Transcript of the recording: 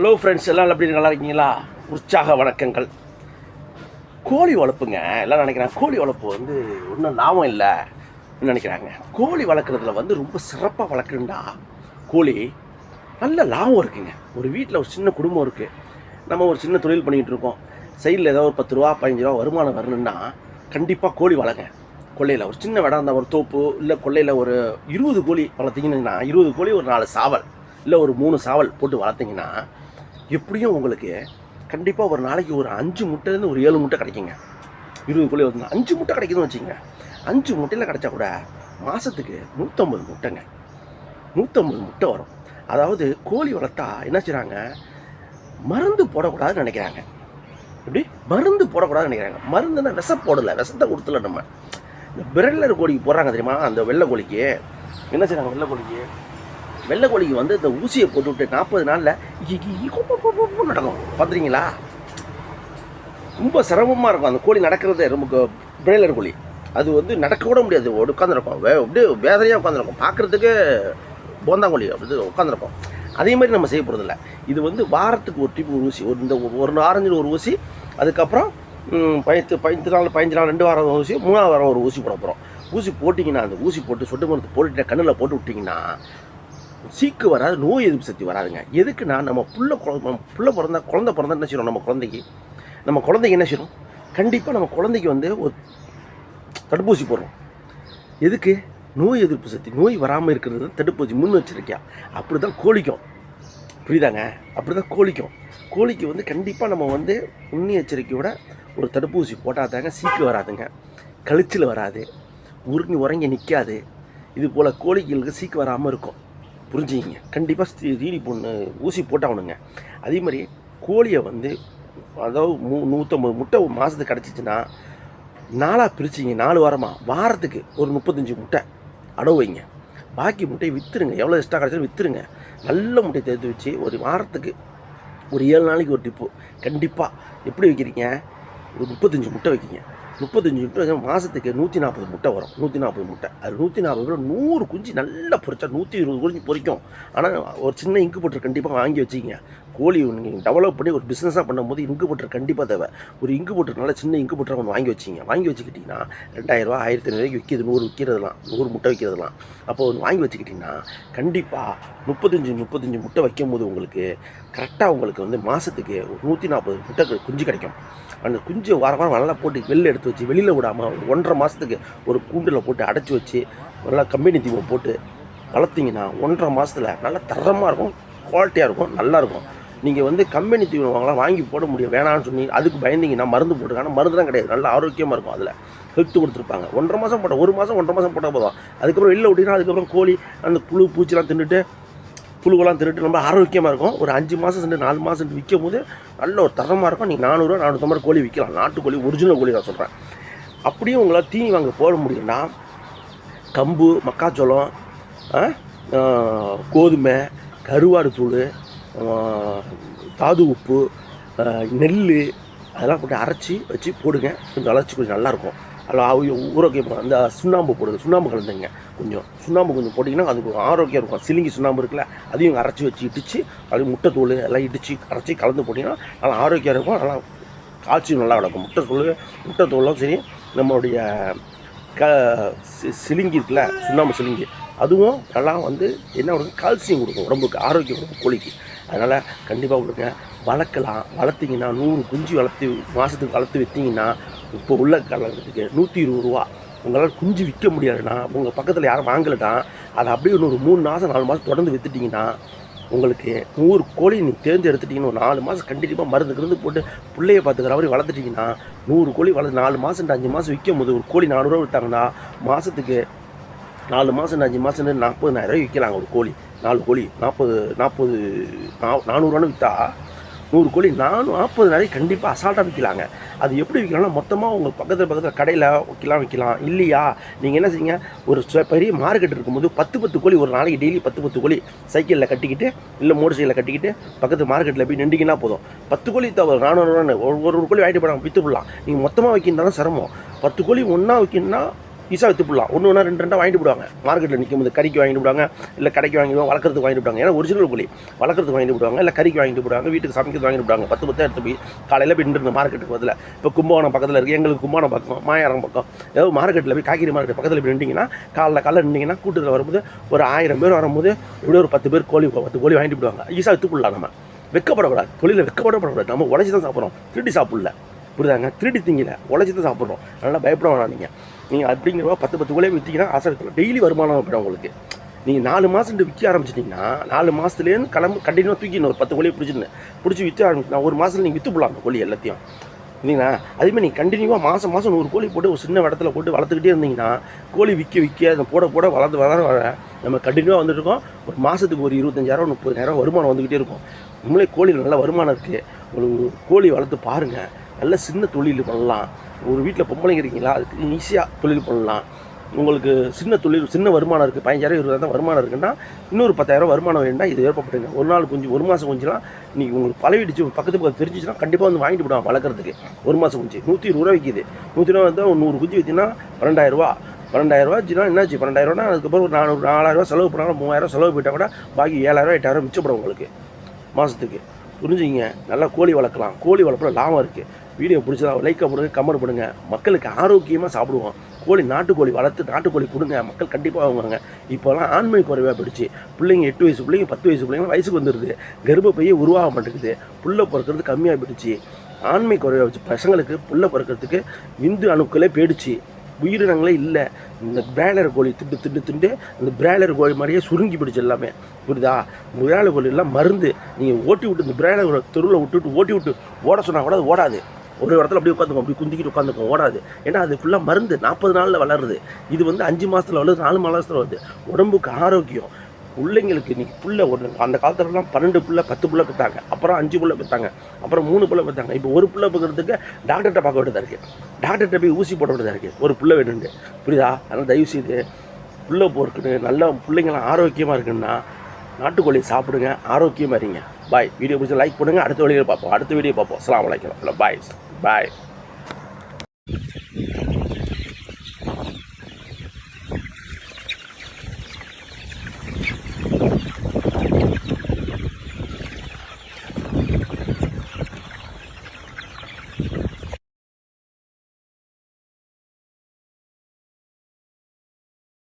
Hello friends எல்லாம் எப்படி நல்லா இருக்கீங்களா? உற்சாக வணக்கங்கள். கோழி வளர்ப்புங்க. எல்லாம் நினைக்கிறாங்க கோழி வளர்ப்பு வந்து ஒன்றும் லாபம் இல்லை. நினைக்கிறாங்க? கோழி வளர்க்குறதுல வந்து ரொம்ப சிறப்பாக வளர்க்குறா கோழி நல்ல லாபம் இருக்குங்க. ஒரு வீட்டில் ஒரு சின்ன குடும்பம் இருக்குது நம்ம ஒரு சின்ன தொழில் பண்ணிகிட்டு இருக்கோம். சைடில் ஏதோ ஒரு பத்து ரூபா பதினஞ்சு ரூபா வருமானம் வரணும்னா கண்டிப்பாக கோழி வளங்க கொள்ளையில் ஒரு சின்ன இடம் இருந்தால் ஒரு தோப்பு இல்லை கொள்ளையில் ஒரு இருபது கோழி வளர்த்தீங்கன்னா இருபது கோழி ஒரு நாலு சாவல் இல்லை ஒரு மூணு சாவல் போட்டு வளர்த்திங்கன்னா எப்படியும் உங்களுக்கு கண்டிப்பாக ஒரு நாளைக்கு ஒரு அஞ்சு முட்டைலேருந்து ஒரு ஏழு முட்டை கிடைக்குங்க. இருபது கோழி வந்து அஞ்சு முட்டை கிடைக்குதுன்னு வச்சுங்க அஞ்சு முட்டையில் கிடைச்சா கூட மாதத்துக்கு நூற்றம்பது முட்டைங்க. நூற்றம்பது முட்டை வரும். அதாவது கோழி வளர்த்தா என்ன செய்கிறாங்க மருந்து போடக்கூடாதுன்னு நினைக்கிறாங்க. எப்படி? மருந்து போடக்கூடாதுன்னு நினைக்கிறாங்க. மருந்துன்னா விஷம் போடலை. விஷத்தை கொடுத்துல நம்ம. இந்த பிரெல்லர் கோழிக்கு போடுறாங்க தெரியுமா? அந்த வெள்ளை கோழிக்கு. என்ன செய்கிறாங்க வெள்ளை கோழிக்கு? வெள்ளை கோழிக்கு வந்து இந்த ஊசியை போட்டு விட்டு நாற்பது நாளில் நடக்கும். பார்த்துறீங்களா ரொம்ப சிரமமாக இருக்கும். அந்த கோழி நடக்கிறதே ரொம்ப பிரெய்லர் கோழி. அது வந்து நடக்க கூட முடியாது. உட்காந்துருக்கும் வே அப்படியே வேதனையாக உட்காந்துருக்கும் பார்க்குறதுக்கு போந்தாங்கோழி அப்படி உட்காந்துருக்கும் அதே மாதிரி நம்ம செய்ய போகிறதில்ல இது வந்து வாரத்துக்கு ஒரு டிப் ஒரு ஊசி ஒரு இந்த ஒரு ஆரஞ்சில் ஒரு ஊசி அதுக்கப்புறம் பயத்து பதினெட்டு பதினஞ்சு நாள் பதினஞ்சு நாள் ரெண்டு வாரம் ஒரு ஊசி மூணாவது வாரம் ஒரு ஊசி போட போகிறோம் ஊசி போட்டிங்கன்னா அந்த ஊசி போட்டு சொட்டு மருந்து போட்டுட்டு கண்ணில் போட்டு விட்டிங்கன்னா சீக்கு வராது நோய் எதிர்ப்பு சக்தி வராதுங்க. எதுக்குன்னா நம்ம புள்ள குழ- நம்ம புள்ள பிறந்தா குழந்த பிறந்தா என்ன செய்யணும்? நம்ம குழந்தைக்கு நம்ம குழந்தைக்கு என்ன செய்யணும்? கண்டிப்பாக நம்ம குழந்தைக்கு வந்து ஒரு தடுப்பூசி போடுறோம். எதுக்கு? நோய் எதிர்ப்பு சக்தி. நோய் வராமல் இருக்கிறது தான் தடுப்பூசி. வச்சுருக்கியா அப்படி தான் கோழிக்கும். புரியுதாங்க? அப்படி தான் கோழிக்கும். கோழிக்கு வந்து கண்டிப்பாக நம்ம வந்து முன்னெச்சரிக்கையோட ஒரு தடுப்பூசி போட்டால் தாங்க சீக்கு வராதுங்க. கழிச்சில் வராது. உருங்கி உறங்கி நிற்காது இது போல் கோழிகளுக்கு சீக்கு வராமல் இருக்கும். புரிஞ்சுக்கிங்க. கண்டிப்பாக ரீடி பொண்ணு ஊசி போட்டாகணுங்க. அதே மாதிரி கோழியை வந்து அதாவது மூ நூற்றம்பது முட்டை ஒரு மாதத்துக்கு கிடச்சிச்சின்னா நாலாக பிரிச்சிங்க நாலு வாரமாக வாரத்துக்கு ஒரு முப்பத்தஞ்சு முட்டை. அடவு வைங்க. பாக்கி முட்டையை விற்றுருங்க எவ்வளோ எக்ஸ்ட்ரா கிடச்சாலும் விற்றுருங்க நல்ல முட்டையை தேர்த்து வச்சு ஒரு வாரத்துக்கு ஒரு ஏழு நாளைக்கு ஒரு டிப்பு கண்டிப்பாக எப்படி வைக்கிறீங்க? ஒரு முப்பத்தஞ்சு முட்டை வைக்கிங்க முப்பத்தஞ்சு முட்டை மாதத்துக்கு நூற்றி நாற்பது முட்டை வரும். நூற்றி நாற்பது முட்டை. அது நூற்றி நாற்பது முட்டை நூறு குஞ்சு நல்லா பொரிச்சா நூற்றி இருபது குஞ்சு பொரிக்கும். ஆனால் ஒரு சின்ன இங்கு போட்டு கண்டிப்பாக வாங்கி வச்சுக்கிங்க. கோழி நீங்கள் டெவலப் பண்ணி ஒரு பிஸ்னஸாக பண்ணும்போது இங்கு போட்டு கண்டிப்பாக தேவை. ஒரு இங்கு போட்டு நல்லா சின்ன இங்கு போட்டு ஒன்று வாங்கி வச்சிங்க. வாங்கி வச்சுக்கிட்டிங்கன்னா ரெண்டாயிரரூவா ஆயிரத்தி ஐநூறுவாய்க்கு விற்கிது நூறு விற்கிறதுலாம் நூறு முட்டை விற்கிறதுலாம் அப்போ ஒன்று வாங்கி வச்சுக்கிட்டிங்கன்னா கண்டிப்பாக முப்பத்தஞ்சு முப்பத்தஞ்சு முட்டை வைக்கும் போது உங்களுக்கு கரெக்டாக உங்களுக்கு வந்து மாதத்துக்கு ஒரு நூற்றி நாற்பது முட்டை குஞ்சு கிடைக்கும். அந்த குஞ்சு வார வாரம் நல்லா போட்டு வெளில எடுத்து வச்சு வெளியில் விடாமல் ஒரு ஒன்றரை மாதத்துக்கு ஒரு கூண்டில் போட்டு அடைச்சி வச்சு நல்லா கம்பெனி தீவம் போட்டு வளர்த்திங்கன்னா ஒன்றரை மாதத்தில் நல்லா தரமாக இருக்கும் குவாலிட்டியாக இருக்கும் நல்லாயிருக்கும் நீங்கள் வந்து கம்பெனி தீவனம் வாங்கலாம் வாங்கி போட முடியும் வேணாம்னு சொன்னி அதுக்கு பயந்தீங்கன்னா மருந்து போட்டு ஆனால் மருந்துலாம் கிடையாது. நல்லா ஆரோக்கியமாக இருக்கும் அதில். ஹெல்த்து கொடுத்துருப்பாங்க. ஒன்றரை மாதம் போட்ட ஒரு மாதம் ஒன்றரை மாதம் போட்டால் போதும். அதுக்கப்புறம் இல்லை விட்டிங்கன்னா அதுக்கப்புறம் கோழி அந்த புழு பூச்சிலாம் தின்னுட்டு புழுவெல்லாம் திருட்டு ரொம்ப ஆரோக்கியமாக இருக்கும். ஒரு அஞ்சு மாதம் சென்று நாலு மாதம் சென்று விற்கும் போது நல்ல ஒரு தரமாக இருக்கும். நீங்கள் நானூறுரூவா நானூற்றம்பது கோழி விற்கலாம். நாட்டுக்கோழி ஒரிஜினல் கோழி நான் சொல்கிறேன் அப்படியே உங்களால் தீனி வாங்க போட முடியும்னா கம்பு மக்காச்சோளம் கோதுமை கருவாடு தூள் தாது உப்பு நெல் அதெல்லாம் போட்டு அரைச்சி வச்சு போடுங்க. கொஞ்சம் அரைச்சி கொஞ்சம் நல்லாயிருக்கும். அதில் ஆரோக்கியம் அந்த சுண்ணாம்பு போடுங்க. சுண்ணாம்பு கலந்துங்க. கொஞ்சம் சுண்ணாம்பு கொஞ்சம் போட்டிங்கன்னா அது கொஞ்சம் ஆரோக்கியம் இருக்கும். சிலிங்கி சுண்ணாம்பு இருக்குல்ல அதையும் அரைச்சி வச்சு இடித்து அப்படியே முட்டை எல்லாம் இடித்து அரைச்சி கலந்து போட்டிங்கன்னா நல்லா ஆரோக்கியம் இருக்கும். நல்லா காய்ச்சியும் நல்லா கிடக்கும் முட்டை தூள் முட்டை தூளும் சரி நம்மளுடைய க சி- சிலிங்கி இருக்குல்ல சுண்ணாம்பு சிலிங்கி அதுவும் நல்லா வந்து என்ன கொடுக்கும் கால்சியம் கொடுக்கும் உடம்புக்கு ஆரோக்கியம் கொடுக்கும் கோழிக்கு. அதனால் கண்டிப்பாக கொடுங்க வளர்க்கலாம். வளர்த்தீங்கன்னா நூறு குஞ்சு வளர்த்து மாதத்துக்கு வளர்த்து விற்றீங்கன்னா இப்போ உள்ள காலத்துக்கு நூற்றி இருபது ரூபா. உங்களால் குஞ்சு விற்க முடியாதுன்னா உங்கள் பக்கத்தில் யாரும் வாங்கலட்டா அதை அப்படியே இன்னொரு மூணு மாதம் நாலு மாதம் தொடர்ந்து விற்றுட்டிங்கன்னா உங்களுக்கு நூறு கோழி நீங்கள் தேர்ந்தெடுத்துட்டீங்கன்னா ஒரு நாலு மாதம் கண்டிப்பாக மருந்து கிருந்து போட்டு பிள்ளைய பார்த்துக்கிற மாதிரி வளர்த்துட்டிங்கன்னா நூறு கோழி வளர்த்து நாலு மாதம் அஞ்சு மாதம் விற்கும் போது ஒரு கோழி நானூறுரூவா விற்றாங்கன்னா மாதத்துக்கு நாலு மாதம் அஞ்சு மாதம் நாற்பதாயிரம் விற்கலாங்க ஒரு கோழி. நாலு கோழி. நாற்பது நாற்பது நா நானூறுவான்னு விற்றா நூறு கோழி நானும் நாற்பதாயிரம் கண்டிப்பாக அசால்ட்டாக விற்கலாங்க அது எப்படி விற்கலாம்னா மொத்தமாக உங்கள் பக்கத்தில் பக்கத்தில் கடையில் விற்கலாம் விற்கலாம் இல்லையா? நீங்கள் என்ன செய்யுங்க ஒரு பெரிய மார்க்கெட் இருக்கும்போது பத்து பத்து கோழி ஒரு நாளைக்கு டெய்லி பத்து பத்து கோழி சைக்கிளில் கட்டிக்கிட்டு இல்லை மோட்டர் சைக்கிளில் கட்டிக்கிட்டு பக்கத்து மார்க்கெட்டில் போய் நின்றீங்கன்னா போதும். பத்து கோழி தவிர நானூறுவான்னு ஒரு ஒரு கோழி வாங்கிட்டு போனாங்க விற்று போடலாம் நீங்கள் மொத்தமாக வைக்கின்றாலும் சிரமம். பத்து கோழி ஒன்றா வைக்கணும்னா ஈஸியாக வித்து போடலாம். ஒன்று ஒன்றா ரெண்டு ரெண்டாக வாங்கிட்டு போடுவாங்க. மார்க்கெட்டில் நிற்கும் போது கறிக்கு வாங்கிட்டு விடுவாங்க இல்லை கடைக்கு வாங்கிடுவோம் வளர்க்குறதுக்கு வாங்கிட்டு விடுவாங்க ஏன்னா ஒரிஜினல் கோழி. வளர்க்குறதுக்கு வாங்கிட்டு போடுவாங்க இல்லை கறிக்கு வாங்கிட்டு விடுவாங்க வீட்டுக்கு சமைக்கிறது வாங்கிட்டு விடுவாங்க பத்து பத்து எடுத்து போய் காலையில் போய் நின்று மார்க்கெட்டுக்கு பதில் இப்போ கும்பகோணம் பக்கத்தில் இருக்குது எங்களுக்கு கும்பகோணம் பக்கம் மாயாரம் பக்கம். ஏதோ மார்க்கெட்டில் போய் காய்கறி மார்க்கெட் பக்கத்தில் போய் நின்றீங்கன்னா காலைல காலைல நின்றீங்கன்னா கூட்டத்தில் வரும்போது ஒரு ஆயிரம் பேர் வரும்போது இப்படி ஒரு பத்து பேர் கோழி பத்து கோழி வாங்கிட்டு விடுவாங்க ஈஸியாக வித்து போடலாம் நம்ம. வெக்கப்படக்கூடாது. தொழிலில் வெக்கப்படப்படக்கூடாது. நம்ம உடச்சி தான் சாப்பிட்றோம் திருட்டி சாப்பிடல. புரியுதாங்க? திருடி திங்கில. உழைச்சி தான் சாப்பிட்றோம் அதனால் பயப்பட வேணாம் நீங்கள் நீங்கள் அப்படிங்கிறப்ப பத்து பத்து கோழியே விற்றீங்கன்னா ஆசை இருக்கலாம் டெய்லி வருமானம் போயிடும் உங்களுக்கு. நீங்கள் நாலு மாதம் விற்க ஆரம்பிச்சிட்டிங்கன்னா நாலு மாதத்துலேருந்து கிளம்பு கண்டினியூவாக தூக்கிடணும். ஒரு பத்து கோழியை பிடிச்சிருந்து பிடிச்சி விற்க ஆரம்பிச்சுனா ஒரு மாதத்தில் நீங்கள் விற்று போடலாம் அந்த கோழி எல்லாத்தையும். இல்லைங்களா அதேமாதிரி நீங்கள் கண்டினியூவாக மாதம் மாதம் நூறு கோழி போட்டு ஒரு சின்ன இடத்துல போட்டு வளர்த்துக்கிட்டே இருந்தீங்கன்னா கோழி விற்க விற்க அதை போட போட வளர்ந்து வளர வர நம்ம கண்டினியூவாக வந்துட்டு இருக்கோம். ஒரு மாதத்துக்கு ஒரு இருபத்தஞ்சாயிரம் முப்பதாயிரம் வருமானம் வந்துக்கிட்டே இருக்கும். நம்மளே கோழியில் நல்ல வருமானம் இருக்குது ஒரு கோழி வளர்த்து பாருங்கள் நல்ல சின்ன தொழில் பண்ணலாம். ஒரு வீட்டில் பொம்பளைங்க இருக்கீங்களா? அதுக்கு ஈஸியாக தொழில் பண்ணலாம். உங்களுக்கு சின்ன தொழில் சின்ன வருமானம் இருக்குது பதினஞ்சாயிரம் இருபதாயிரம் வருமானம் இருக்குன்னா இன்னொரு பத்தாயிரம் வருமானம் வேணும்னா இது ஏற்பட்டுங்க ஒரு நாள் குஞ்சு ஒரு மாதம் கொஞ்சம்லாம் நீங்கள் உங்களுக்கு பழகிடுச்சு பக்கத்து பக்கத்து தெரிஞ்சிச்சுன்னா கண்டிப்பாக வந்து வாங்கிட்டு போடுவாங்க வளர்க்குறதுக்கு. ஒரு மாதம் குஞ்சு. நூற்றி இருபது ரூபா விற்கிது நூற்றி இருபது வந்து ஒரு நூறு குஞ்சு விற்றினா பன்னெண்டாயிரரூவா பன்னெண்டாயிரரூவா வச்சுனா என்னாச்சு? பன்னெண்டாயிரரூவா அதுக்கப்புறம் ஒரு நானூறு நாலாயிரரூவா செலவு பண்ணாலும் மூவாயிரம் செலவு போயிட்டால் கூட பாக்கி ஏழாயிரம் எட்டாயிரம் மிச்சப்படும் உங்களுக்கு மாதத்துக்கு புரிஞ்சுங்க நல்லா கோழி வளர்க்கலாம். கோழி வளர்ப்பில் லாபம் இருக்குது வீடியோ பிடிச்சதா லைக்கை போடுங்க கமெண்ட் பண்ணுங்கள் மக்களுக்கு ஆரோக்கியமாக சாப்பிடுவோம். கோழி நாட்டுக்கோழி வளர்த்து நாட்டுக்கோழி கொடுங்க. மக்கள் கண்டிப்பாக வாங்குவாங்க. இப்போல்லாம் ஆண்மை குறைவாக போயிடுச்சு. பிள்ளைங்க எட்டு வயசு பிள்ளைங்க பத்து வயசு பிள்ளைங்க வயசுக்கு வந்துடுது கர்ப்பப்பையே உருவாக மாட்டேங்குது. புள்ள பிறக்கிறது கம்மியாக போயிடுச்சு. ஆண்மை குறைவாக வச்சு பசங்களுக்கு புள்ள பிறக்கிறதுக்கு விந்து அணுக்களே போயிடுச்சு. உயிரினங்களே இல்லை. இந்த பிராய்லர் கோழி திண்டு திண்டு திண்டு அந்த பிராய்லர் கோழி மாதிரியே சுருங்கி பிடிச்சி எல்லாமே. புரியுதா? பிராய்லர் கோழி எல்லாம் மருந்து. நீங்கள் ஓட்டி விட்டு இந்த பிராய்லர் தெருவில் விட்டு விட்டு ஓட்டி விட்டு ஓட சொன்னால் கூட அது ஓடாது. ஒரு இடத்துல அப்படியே உட்காந்துக்கும் அப்படி குந்திக்கிட்டு உட்காந்துக்கும் ஓடாது. ஏன்னா அது ஃபுல்லாக மருந்து நாற்பது நாளில் வளருது. இது வந்து அஞ்சு மாதத்தில் வளருது நாலு மாதத்தில் வருது. உடம்புக்கு ஆரோக்கியம். பிள்ளைங்களுக்கு இன்றைக்கி புள்ள ஒன்று அந்த காலத்துலலாம் பன்னெண்டு புள்ள பத்து புள்ள பெற்றாங்க அப்புறம் அஞ்சு புள்ள பெற்றாங்க அப்புறம் மூணு புள்ள பெற்றாங்க இப்போ ஒரு புள்ள பார்க்குறதுக்கு டாக்டர்கிட்ட பார்க்க வேண்டியதாக இருக்குது டாக்டர்கிட்ட போய் ஊசி போட வேண்டியதாக இருக்குது ஒரு புள்ள வேணுண்டு புரியுதா? அதனால் தயவு செய்து புள்ள போர்க்குன்னு நல்ல பிள்ளைங்களாம் ஆரோக்கியமாக இருக்குன்னா நாட்டுக்கோழி சாப்பிடுங்க ஆரோக்கியமாக இருங்க. பாய் வீடியோ பிடிச்சி லைக் பண்ணுங்கள் அடுத்த வீடியோ பார்ப்போம். அடுத்த வீடியோ பார்ப்போம். அலாம் வலைக்கலாம் பாய் பாய்